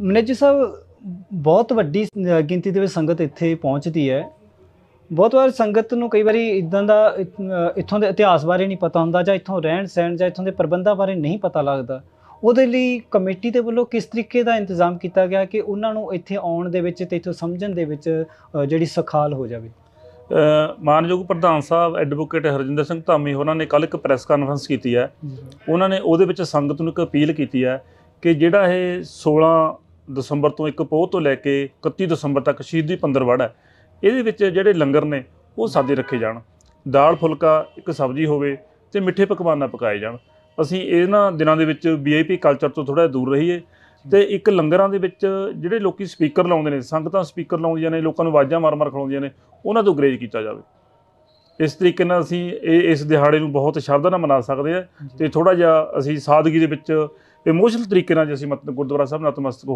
Manager ਸਾਹਿਬ ਬਹੁਤ ਵੱਡੀ ਗਿਣਤੀ ਦੇ ਵਿੱਚ ਸੰਗਤ ਇੱਥੇ ਪਹੁੰਚਦੀ ਹੈ। ਬਹੁਤ ਵਾਰ ਸੰਗਤ ਨੂੰ ਕਈ ਵਾਰੀ ਇਦਾਂ ਦਾ ਇੱਥੋਂ ਦੇ ਇਤਿਹਾਸ ਬਾਰੇ ਨਹੀਂ ਪਤਾ ਹੁੰਦਾ ਜਾਂ ਇੱਥੋਂ ਰਹਿਣ ਸਹਿਣ ਜਾਂ ਇੱਥੋਂ ਦੇ ਪ੍ਰਬੰਧਾਂ ਬਾਰੇ ਨਹੀਂ ਪਤਾ ਲੱਗਦਾ। ਉਹਦੇ ਲਈ ਕਮੇਟੀ ਦੇ ਵੱਲੋਂ ਕਿਸ ਤਰੀਕੇ ਦਾ ਇੰਤਜ਼ਾਮ ਕੀਤਾ ਗਿਆ ਕਿ ਉਹਨਾਂ ਨੂੰ ਇੱਥੇ ਆਉਣ ਦੇ ਵਿੱਚ ਤੇ ਇੱਥੋਂ ਸਮਝਣ ਦੇ ਵਿੱਚ ਜਿਹੜੀ ਸਖਾਲ ਹੋ ਜਾਵੇ? ਮਾਨਯੋਗ ਪ੍ਰਧਾਨ ਸਾਹਿਬ ਐਡਵੋਕੇਟ ਹਰਜਿੰਦਰ ਸਿੰਘ ਧਾਮੀ ਉਹਨਾਂ ਨੇ ਕੱਲ ਇੱਕ ਪ੍ਰੈਸ ਕਾਨਫਰੰਸ ਕੀਤੀ ਹੈ। ਉਹਨਾਂ ਨੇ ਉਹਦੇ ਵਿੱਚ ਸੰਗਤ ਨੂੰ ਇੱਕ ਅਪੀਲ ਕੀਤੀ ਹੈ ਕਿ ਜਿਹੜਾ ਇਹ 16 ਦਸੰਬਰ ਤੋਂ ਇੱਕ ਪੋਹ ਤੋਂ ਲੈ ਕੇ 31 ਦਸੰਬਰ ਤੱਕ ਸ਼ਹੀਦੀ ਪੰਦਰਵੜ ਹੈ। ਇਹਦੇ ਵਿੱਚ ਜਿਹੜੇ ਲੰਗਰ ਨੇ ਉਹ ਸਾਦੇ ਰੱਖੇ ਜਾਣ। ਦਾਲ ਫੁਲਕਾ ਇੱਕ ਸਬਜ਼ੀ ਹੋਵੇ ਤੇ ਮਿੱਠੇ ਪਕਵਾਨ ਨਾ ਪਕਾਏ ਜਾਣ। ਅਸੀਂ ਇਹਨਾਂ ਦਿਨਾਂ ਦੇ ਵਿੱਚ ਵੀਆਈਪੀ ਕਲਚਰ ਤੋਂ ਥੋੜਾ ਦੂਰ ਰਹੀਏ ਤੇ ਇੱਕ ਲੰਗਰਾਂ ਦੇ ਵਿੱਚ ਜਿਹੜੇ ਲੋਕੀ ਸਪੀਕਰ ਲਾਉਂਦੇ ਨੇ ਸੰਗਤਾਂ ਸਪੀਕਰ ਲਾਉਂਦੀਆਂ ਨੇ ਲੋਕਾਂ ਨੂੰ ਆਵਾਜ਼ਾਂ ਮਾਰ-ਮਾਰ ਖਲਾਉਂਦੀਆਂ ਨੇ ਉਹਨਾਂ ਤੋਂ ਗਰੇਜ ਕੀਤਾ ਜਾਵੇ। ਇਸ ਤਰੀਕੇ ਨਾਲ ਅਸੀਂ ਇਹ ਇਸ ਦਿਹਾੜੇ ਨੂੰ ਬਹੁਤ ਸ਼ਰਧਾ ਨਾਲ ਮਨਾ ਸਕਦੇ ਹਾਂ ਤੇ ਥੋੜਾ ਜਿਹਾ ਅਸੀਂ ਸਾਦਗੀ ਦੇ ਵਿੱਚ ਇਮੋਸ਼ਨਲ ਤਰੀਕੇ ਨਾਲ ਜੇ ਅਸੀਂ ਮਤ ਗੁਰਦੁਆਰਾ ਸਾਹਿਬ ਨਤਮਸਤਕ